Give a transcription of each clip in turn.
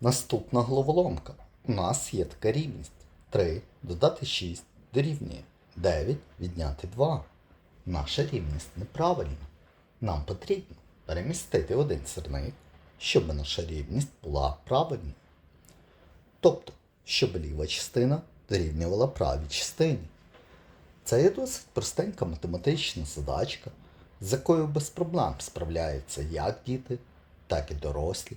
Наступна головоломка. У нас є така рівність. 3 додати 6 дорівнює 9 відняти 2. Наша рівність неправильна. Нам потрібно перемістити один сірник, щоб наша рівність була правильною. Тобто, щоб ліва частина дорівнювала правій частині. Це є досить простенька математична задачка, з якою без проблем справляються як діти, так і дорослі.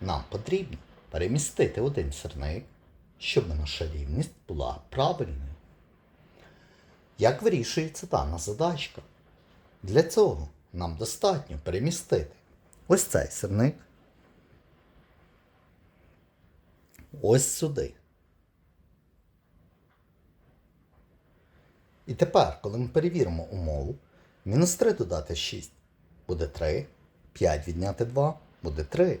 Нам потрібно перемістити один сирник, щоб наша рівність була правильною. Як вирішується дана задачка? Для цього нам достатньо перемістити ось цей сирник ось сюди. І тепер, коли ми перевіримо умову, мінус 3 додати 6 буде 3, 5 відняти 2 буде 3,